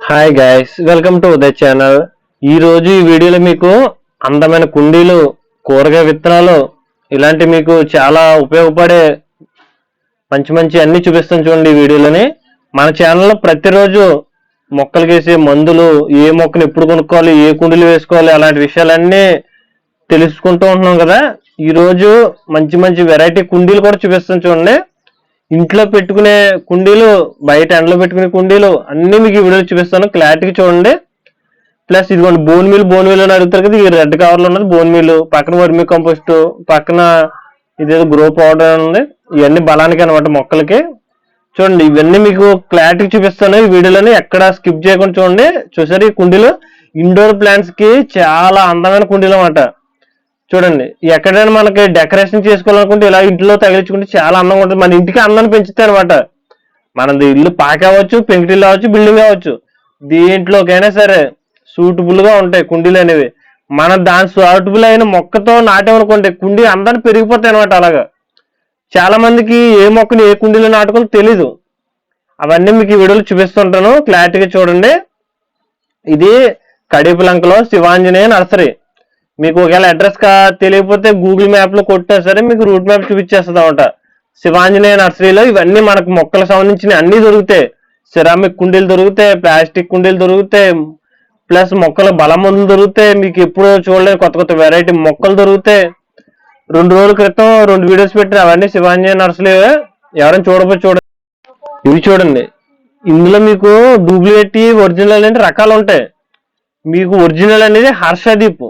Hi guys welcome to Uday channel ఈ రోజు ఈ వీడియోలో మీకు అందమైన కుండీలు కూరగాయ విత్తనాలు ఇలాంటి మీకు చాలా ఉపయోగపడే మంచి మంచి అన్ని చూపిస్తాను చూడండి ఈ వీడియోలోని మన ఛానల్లో ప్రతిరోజు మొక్కలకి వేసే మందులు ఏ మొక్కను ఎప్పుడు కొనుక్కోవాలి ఏ కుండీలు వేసుకోవాలి అలాంటి విషయాలన్నీ తెలుసుకుంటూ ఉంటున్నాం కదా. ఈరోజు మంచి మంచి వెరైటీ కుండీలు కూడా చూపిస్తాను చూడండి. ఇంట్లో పెట్టుకునే కుండీలు బయట ఎండలో పెట్టుకునే కుండీలు అన్ని మీకు ఈ వీడియోలో చూపిస్తాను. క్లారిటీగా చూడండి. ప్లస్ ఇదిగోండి బోన్ మీల్ బోన్ మీల్ అని అడుగుతారు కదా ఈ రెడ్ కవర్లో ఉన్నది బోన్ మీల్ పక్కన వర్మి కంపోస్ట్ పక్కన ఇదేదో గ్రో పౌడర్ అని ఉంది. ఇవన్నీ బలానికి అనమాట మొక్కలకి. చూడండి ఇవన్నీ మీకు క్లారిటీ చూపిస్తాను. ఈ వీడియోలోని ఎక్కడ స్కిప్ చేయకుండా చూడండి. చూసారు ఈ కుండీలు? ఇండోర్ ప్లాంట్స్కి చాలా అందమైన కుండీలు అన్నమాట. చూడండి ఎక్కడైనా మనకి డెకరేషన్ చేసుకోవాలనుకుంటే ఇలా ఇంట్లో తగిలించుకుంటే చాలా అందంగా ఉంటుంది. మన ఇంటికి అందాన్ని పెంచుతాయి అనమాట మనది ఇల్లు పాక అవ్వచ్చు పెంకుటిల్లు అవ్వచ్చు బిల్డింగ్ అవ్వచ్చు. దీంట్లోకైనా సరే సూటబుల్గా ఉంటాయి కుండీలు అనేవి. మన దాని సూటబుల్ అయిన మొక్కతో నాటామనుకోండి కుండీ అందాన్ని పెరిగిపోతాయి అనమాట అలాగా. చాలా మందికి ఏ మొక్కని ఏ కుండీలో నాటుకోవాలో తెలీదు. అవన్నీ మీకు ఈ వీడియోలో చూపిస్తుంటాను. క్లారిటీగా చూడండి. ఇది కడిపులంకలో శివాంజనేయ నర్సరీ. మీకు ఒకవేళ అడ్రస్ కా తెలియకపోతే గూగుల్ మ్యాప్లో కొట్టినా సరే మీకు రూట్ మ్యాప్ చూపించేస్తుంది అనమాట శివాంజనేయ నర్సరీలో ఇవన్నీ మనకు మొక్కలకు సంబంధించిన అన్ని దొరుకుతాయి. సిరామిక్ కుండీలు దొరుకుతాయి ప్లాస్టిక్ కుండీలు దొరుకుతాయి ప్లస్ మొక్కల బలం మందులు దొరుకుతాయి. మీకు ఎప్పుడు చూడలేదు కొత్త కొత్త వెరైటీ మొక్కలు దొరుకుతాయి. రెండు రోజుల క్రితం రెండు వీడియోస్ పెట్టిన అవన్నీ శివాంజనేయ నర్సరీ ఎవరైనా చూడకపోతే చూడండి. ఇవి చూడండి. ఇందులో మీకు డూప్లికేట్ ఒరిజినల్ అనేది రకాలు ఉంటాయి. మీకు ఒరిజినల్ అనేది హర్షదీప్.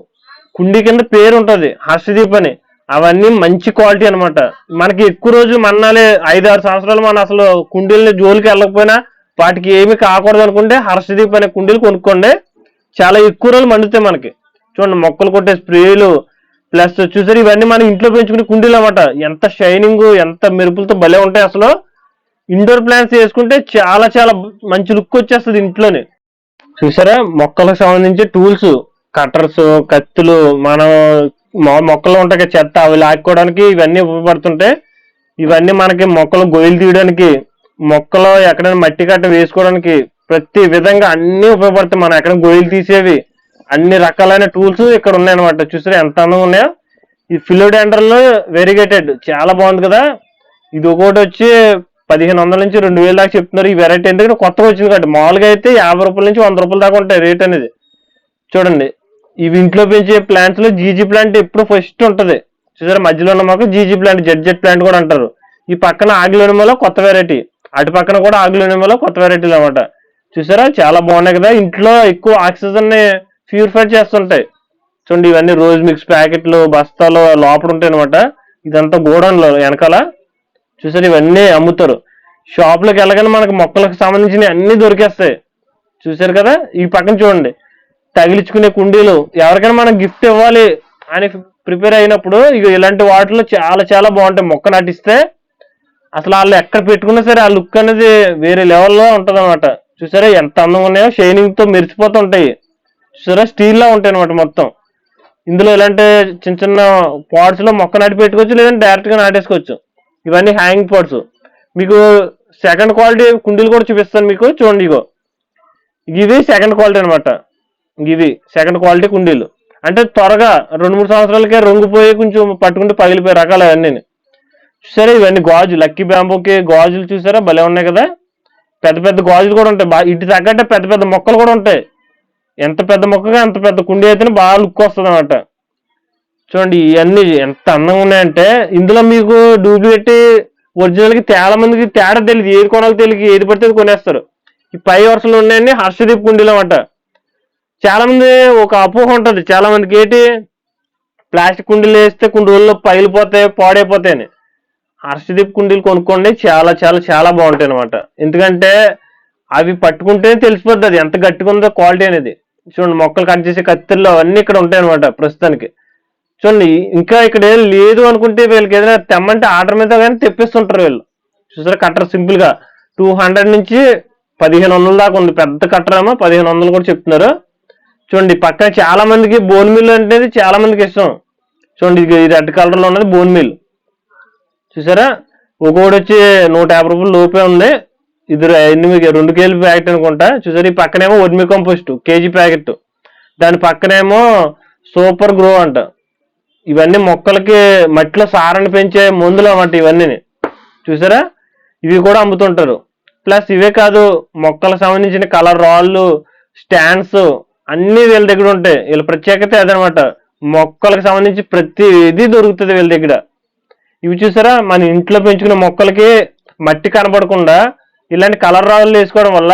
కుండీ కింద పేరు ఉంటుంది హర్షదీప్ అని. అవన్నీ మంచి క్వాలిటీ అనమాట మనకి ఎక్కువ రోజు మన్నాలే ఐదు ఆరు సంవత్సరాలు మనం అసలు కుండీలని జోలికి వెళ్ళకపోయినా వాటికి ఏమి కాకూడదు అనుకుంటే హర్షదీప్ అనే కుండీలు కొనుక్కోండి. చాలా ఎక్కువ రోజులు మండుతాయి మనకి. చూడండి మొక్కలు కొట్టే స్ప్రేలు ప్లస్ చూసారు ఇవన్నీ మనం ఇంట్లో పెంచుకునే కుండీలు అనమాట ఎంత షైనింగ్ ఎంత మెరుపులతో భలే ఉంటాయి అసలు. ఇండోర్ ప్లాంట్స్ వేసుకుంటే చాలా చాలా మంచి లుక్ వచ్చేస్తుంది ఇంట్లోనే. చూసారా? మొక్కలకు సంబంధించి టూల్స్. కట్టర్స్ కత్తులు మనం మా- మొక్కలు ఉంటాయి చెత్త అవి లాక్కోవడానికి ఇవన్నీ ఉపయోగపడుతుంటాయి ఇవన్నీ మనకి మొక్కలు గొయ్యలు తీయడానికి మొక్కలు ఎక్కడైనా మట్టి కట్ట వేసుకోవడానికి ప్రతి విధంగా అన్ని ఉపయోగపడతాయి. మనం ఎక్కడ గొయ్యలు తీసేవి అన్ని రకాలైన టూల్స్ ఇక్కడ ఉన్నాయన్నమాట. చూసారు ఎంత అందంగా ఉన్నాయో. ఈ ఫిలోడెండర్లో వెరిగేటెడ్ చాలా బాగుంది కదా. ఇది ఒకటి వచ్చి పదిహేను వందల నుంచి రెండు వేల దాకా చెప్తున్నారు. ఈ వెరైటీ ఎందుకంటే కొత్తగా వచ్చింది కాబట్టి మామూలుగా అయితే యాభై రూపాయల నుంచి వంద రూపాయల దాకా ఉంటాయి రేట్ అనేది. చూడండి. ఇవి ఇంట్లో పెంచే ప్లాంట్స్లో జీజీ ప్లాంట్ ఎప్పుడు ఫస్ట్ ఉంటది. చూసారా మధ్యలో ఉన్న మాకు జీజీ ప్లాంట్ జెడ్ జెడ్ ప్లాంట్ కూడా అంటారు. ఈ పక్కన ఆగ్లోనిమలో కొత్త వెరైటీ అటు పక్కన కూడా ఆగ్లోనిమలో కొత్త వెరైటీలు అనమాట చూసారా చాలా బాగున్నాయి కదా. ఇంట్లో ఎక్కువ ఆక్సిజన్ని ప్యూరిఫై చేస్తుంటాయి. చూడండి ఇవన్నీ రోజ్ మిక్స్ ప్యాకెట్లు బస్తాలు లోపల ఉంటాయి అనమాట ఇదంతా గోడౌన్లో వెనకాల. చూసారు ఇవన్నీ అమ్ముతారు. షాప్ వెళ్ళగానే మనకు మొక్కలకు సంబంధించిన అన్ని దొరికేస్తాయి. చూసారు కదా ఈ పక్కన చూడండి. తగిలించుకునే కుండీలు. ఎవరికైనా మనం గిఫ్ట్ ఇవ్వాలి అని ప్రిపేర్ అయినప్పుడు ఇక ఇలాంటి వాటిలో చాలా చాలా బాగుంటాయి. మొక్క నాటిస్తే అసలు వాళ్ళు ఎక్కడ పెట్టుకున్నా సరే ఆ లుక్ అనేది వేరే లెవెల్లో ఉంటుంది అనమాట చూసారా ఎంత అందంగా ఉన్నాయో? షైనింగ్తో మెరిసిపోతూ ఉంటాయి చూసారా? స్టీల్లా ఉంటాయి అనమాట మొత్తం. ఇందులో ఇలాంటి చిన్న చిన్న పాడ్స్లో మొక్క నాటి పెట్టుకోవచ్చు లేదంటే డైరెక్ట్గా నాటేసుకోవచ్చు. ఇవన్నీ హ్యాంగింగ్ పాట్స్ మీకు సెకండ్ క్వాలిటీ కుండీలు కూడా చూపిస్తాను మీకు. చూడండి ఇగో. ఇవి సెకండ్ క్వాలిటీ అనమాట ఇది సెకండ్ క్వాలిటీ కుండీలు. అంటే త్వరగా రెండు మూడు సంవత్సరాలకే రొంగిపోయి కొంచెం పట్టుకుంటే పగిలిపోయే రకాలు అవన్నీ. చూసారా ఇవన్నీ గాజు లక్కీ బ్యాంబోకి గాజులు చూసారా? భలే ఉన్నాయి కదా. పెద్ద పెద్ద గాజులు కూడా ఉంటాయి. ఇటు తగ్గట్టే పెద్ద పెద్ద మొక్కలు కూడా ఉంటాయి. ఎంత పెద్ద మొక్కగా అంత పెద్ద కుండీ అయితేనే బాగా లుక్ వస్తుంది అనమాట చూడండి ఇవన్నీ ఎంత అందంగా ఉన్నాయంటే ఇందులో మీకు డూప్లికేట్ ఒరిజినల్కి చాలా మందికి తేడా తెలియదు ఏది కొనాలి తెలియదు ఏది పడితే కొనేస్తారు. ఈ పై వరుసలు ఉన్నాయని హర్షదీప్ కుండీలు అన్నమాట. చాలా మంది ఒక అపోహ ఉంటుంది. చాలా మందికి ఏంటి? ప్లాస్టిక్ కుండీలు వేస్తే కొన్ని రోజుల్లో పగిలిపోతాయి పాడైపోతాయని. హర్షదీప్ కుండీలు కొనుక్కోండి. చాలా చాలా చాలా బాగుంటాయి అనమాట ఎందుకంటే అవి పట్టుకుంటేనే తెలిసిపోద్ది అది. ఎంత గట్టిగా ఉందో క్వాలిటీ అనేది. చూడండి మొక్కలు కట్ చేసే కత్తిల్లో అవన్నీ ఇక్కడ ఉంటాయి అనమాట ప్రస్తుతానికి. చూడండి ఇంకా ఇక్కడ ఏం లేదు అనుకుంటే వీళ్ళకి ఏదైనా తెమ్మంటే ఆర్డర్ మీద కానీ తెప్పిస్తుంటారు వీళ్ళు. చూసారా కట్టర్ సింపుల్గా. టూ హండ్రెడ్ నుంచి పదిహేను వందల దాకా ఉంది. పెద్ద కట్టరేమో పదిహేను వందలు కూడా చెప్తున్నారు. చూడండి పక్కన చాలా మందికి బోన్ మిల్ అనేది చాలా మందికి ఇష్టం. చూడండి ఇది రెడ్ కలర్లో ఉన్నది బోన్ మిల్ చూసారా? ఒక్కొక్కటి వచ్చి నూట యాభై రూపాయలు లోపే ఉంది. ఇది ఎనిమిది రెండు కేజీ ప్యాకెట్ అనుకుంటా. చూసారు ఈ పక్కనేమో వర్మి కంపోస్ట్ కేజీ ప్యాకెట్. దాని పక్కనేమో సూపర్ గ్రో అంట. ఇవన్నీ మొక్కలకి మట్టిలో సారాన్ని పెంచే మందులు అన్నమాట ఇవన్నీ చూసారా? ఇవి కూడా అమ్ముతుంటారు. ప్లస్ ఇవే కాదు మొక్కలకు సంబంధించిన కలర్ రాళ్ళు స్టాండ్స్ అన్ని వీళ్ళ దగ్గర ఉంటాయి. వీళ్ళ ప్రత్యేకత అదనమాట మొక్కలకు సంబంధించి ప్రతి ఇది దొరుకుతుంది వీళ్ళ దగ్గర. ఇవి చూసారా? మన ఇంట్లో పెంచుకునే మొక్కలకి మట్టి కనబడకుండా ఇలాంటి కలర్ రాళ్ళు వేసుకోవడం వల్ల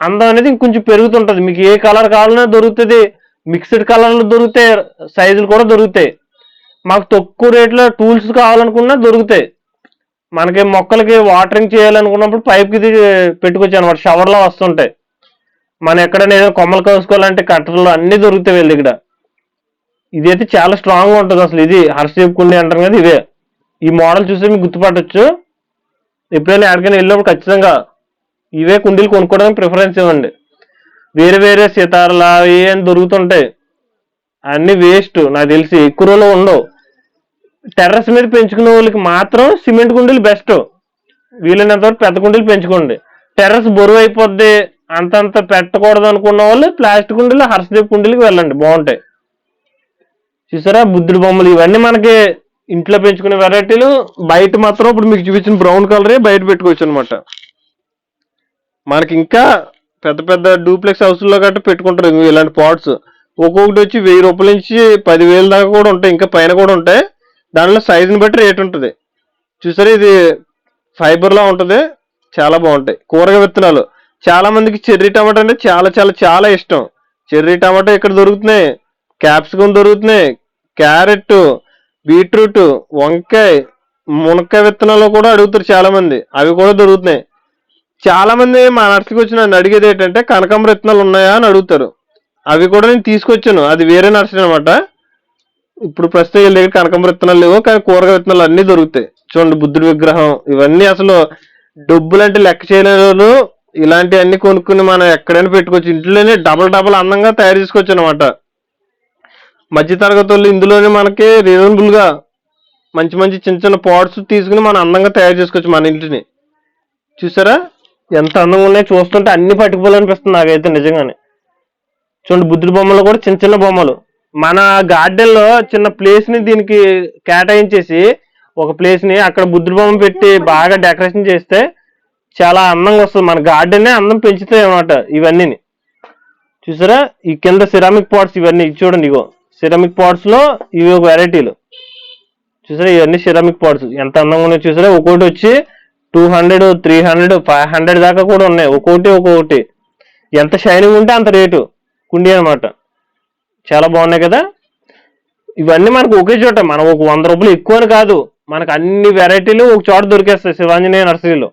అందం అనేది ఇంకొంచెం పెరుగుతుంటుంది. మీకు ఏ కలర్ కావాలన్నా దొరుకుతుంది. మిక్స్డ్ కలర్లు దొరుకుతాయి. సైజులు కూడా దొరుకుతాయి. మాకు తక్కువ రేట్లో టూల్స్ కావాలనుకున్నా దొరుకుతాయి. మనకి మొక్కలకి వాటరింగ్ చేయాలనుకున్నప్పుడు పైప్కి ఇది పెట్టుకోవచ్చు అనమాట షవర్లో వస్తుంటాయి. మనం ఎక్కడ నేను కొమ్మలు కోసుకోవాలంటే కట్టర్లు అన్ని దొరుకుతాయి వీళ్ళ దగ్గర. ఇదైతే చాలా స్ట్రాంగ్ ఉంటుంది అసలు. ఇది హర్షదీప్ కుండి అంటారు కదా ఇదే. ఈ మోడల్ చూస్తే మీకు గుర్తుపట్టచ్చు. ఎప్పుడైనా ఎక్కడికైనా వెళ్ళినప్పుడు ఖచ్చితంగా ఇవే కుండీలు కొనుక్కోవడానికి ప్రిఫరెన్స్ ఇవ్వండి. వేరే వేరే సితారాలు అవి ఏం దొరుకుతుంటాయి. అన్ని వేస్ట్ నాకు తెలిసి ఎక్కువ రోజులు ఉండవు. టెర్రస్ మీద పెంచుకునే వాళ్ళకి మాత్రం సిమెంట్ కుండీలు బెస్ట్ వీలైనంత వరకు పెద్ద కుండీలు పెంచుకోండి. టెర్రస్ బరువు అయిపోద్ది అంతంత పెట్టకూడదు అనుకున్న వాళ్ళు ప్లాస్టిక్ కుండీలు హర్షదీప్ కుండీలకి వెళ్ళండి బాగుంటాయి. చూసారా? బుద్ధుడి బొమ్మలు ఇవన్నీ మనకి ఇంట్లో పెంచుకునే వెరైటీలు. బయట మాత్రం ఇప్పుడు మీకు చూపించిన బ్రౌన్ కలరే బయట పెట్టుకోవచ్చు అనమాట మనకి ఇంకా పెద్ద పెద్ద డూప్లెక్స్ హౌస్లో గట్రా పెట్టుకుంటారు ఇలాంటి పాట్స్. ఒక్కొక్కటి వచ్చి వెయ్యి రూపాయల నుంచి పదివేల దాకా కూడా ఉంటాయి ఇంకా పైన కూడా ఉంటాయి. దానిలో సైజుని బట్టి రేట్ ఉంటుంది. చూసారా? ఇది ఫైబర్లా ఉంటుంది. చాలా బాగుంటాయి. కూరగా విత్తనాలు. చాలా మందికి చెర్రీ టమాటా అంటే చాలా చాలా చాలా ఇష్టం. చెర్రీ టమాటా ఇక్కడ దొరుకుతున్నాయి? క్యాప్సికమ్ దొరుకుతున్నాయి. క్యారెట్ బీట్రూట్ వంకాయ మునక్కాయ విత్తనాలు కూడా అడుగుతారు చాలా మంది. అవి కూడా దొరుకుతున్నాయి. చాలా మంది మా నర్సరీకి వచ్చి నన్ను అడిగేది ఏంటంటే కనకాంబర విత్తనాలు ఉన్నాయా? అని అడుగుతారు. అవి కూడా నేను తీసుకొచ్చాను. అది వేరే నర్సరీ అనమాట ఇప్పుడు ప్రస్తుతం వీళ్ళ దగ్గర కనకాంబర విత్తనాలు లేవు కానీ కూరగాయ విత్తనాలు అన్నీ దొరుకుతాయి. చూడండి బుద్ధుడి విగ్రహం ఇవన్నీ అసలు డబ్బులంటే లెక్క చేయలేను ఇలాంటివన్నీ కొనుక్కుని మనం ఎక్కడైనా పెట్టుకోవచ్చు. ఇంట్లోనే డబల్ డబల్ అందంగా తయారు చేసుకోవచ్చు అనమాట మధ్య తరగతి వాళ్ళు ఇందులోనే మనకి రీజనబుల్గా మంచి మంచి చిన్న చిన్న పాట్స్ తీసుకుని మనం అందంగా తయారు చేసుకోవచ్చు మన ఇంటిని. చూసారా? ఎంత అందంగా ఉన్నాయో చూస్తుంటే అన్ని పట్టుకుపోవాలనిపిస్తుంది నాకైతే నిజంగానే. చూడండి బుద్ధుడి బొమ్మలు కూడా చిన్న చిన్న బొమ్మలు. మన గార్డెన్లో చిన్న ప్లేస్ని దీనికి కేటాయించేసి ఒక ప్లేస్ని అక్కడ బుద్ధుడి బొమ్మ పెట్టి బాగా డెకరేషన్ చేస్తే చాలా అందంగా వస్తుంది. మన గార్డెన్ అందం పెంచుతాయి అన్నమాట ఇవన్నీ చూసారా? ఈ కింద సిరామిక్ పాట్స్ ఇవన్నీ. చూడండి ఇగో. సిరామిక్ పాట్స్లో ఇవి ఒక వెరైటీలు చూసారా? ఇవన్నీ సిరామిక్ పాట్స్ ఎంత అందంగా ఉన్నాయో చూసారా? ఒక్కొక్కటి వచ్చి two hundred three hundred five hundred దాకా కూడా ఉన్నాయి. ఒక్కొక్కటి ఒక్కొక్కటి ఎంత షైనింగ్ ఉంటే అంత రేటు. కుండీ అన్నమాట. చాలా బాగున్నాయి కదా? ఇవన్నీ మనకు ఒకే చోట. మనం ఒక వంద రూపాయలు ఎక్కువ కాదు. మనకు అన్ని వెరైటీలు ఒక చోట దొరికేస్తాయి శివాంజనేయ నర్సరీలో.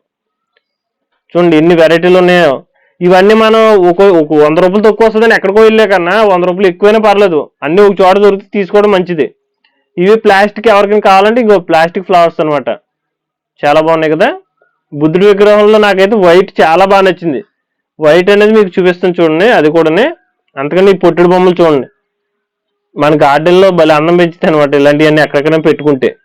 చూడండి ఎన్ని వెరైటీలు ఉన్నాయో. ఇవన్నీ మనం ఒక ఒక వంద రూపాయలు తక్కువ వస్తుందని ఎక్కడికో వెళ్ళే కన్నా వంద రూపాయలు ఎక్కువైనా పర్లేదు. అన్ని ఒక చోట దొరికి తీసుకోవడం మంచిది. ఇవి ప్లాస్టిక్ ఎవరికైనా కావాలంటే ఇంకో ప్లాస్టిక్ ఫ్లవర్స్ అనమాట చాలా బాగున్నాయి కదా. బుద్ధుడి విగ్రహంలో నాకైతే వైట్ చాలా బాగా నచ్చింది. వైట్ అనేది మీకు చూపిస్తాను చూడండి అది కూడానే. అంతకని ఈ పొట్టుడు బొమ్మలు చూడండి. మన గార్డెన్లో భలే అందం పెంచుతాయి అనమాట ఇలాంటివన్నీ ఎక్కడికైనా పెట్టుకుంటే.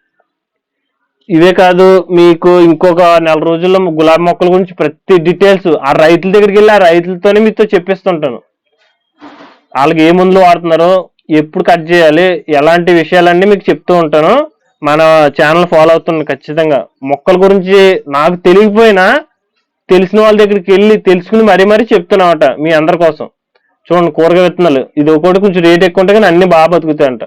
ఇవే కాదు మీకు ఇంకొక నెల రోజుల్లో గులాబీ మొక్కల గురించి ప్రతి డీటెయిల్స్ ఆ రైతుల దగ్గరికి వెళ్ళి ఆ రైతులతోనే మీతో చెప్పిస్తుంటాను. వాళ్ళకి ఏ మందులు వాడుతున్నారో ఎప్పుడు కట్ చేయాలి ఎలాంటి విషయాలన్నీ మీకు చెప్తూ ఉంటాను. మన ఛానల్ ఫాలో అవుతున్నాను ఖచ్చితంగా. మొక్కల గురించి నాకు తెలియకపోయినా తెలిసిన వాళ్ళ దగ్గరికి వెళ్ళి తెలుసుకుని మరీ మరీ చెప్తున్నామట మీ అందరి కోసం. చూడండి కూరగాయ విత్తనాలు. ఇది ఒకటి కొంచెం రేట్ ఎక్కువ ఉంటే కానీ అన్ని బాగా బతుకుతాయి అంట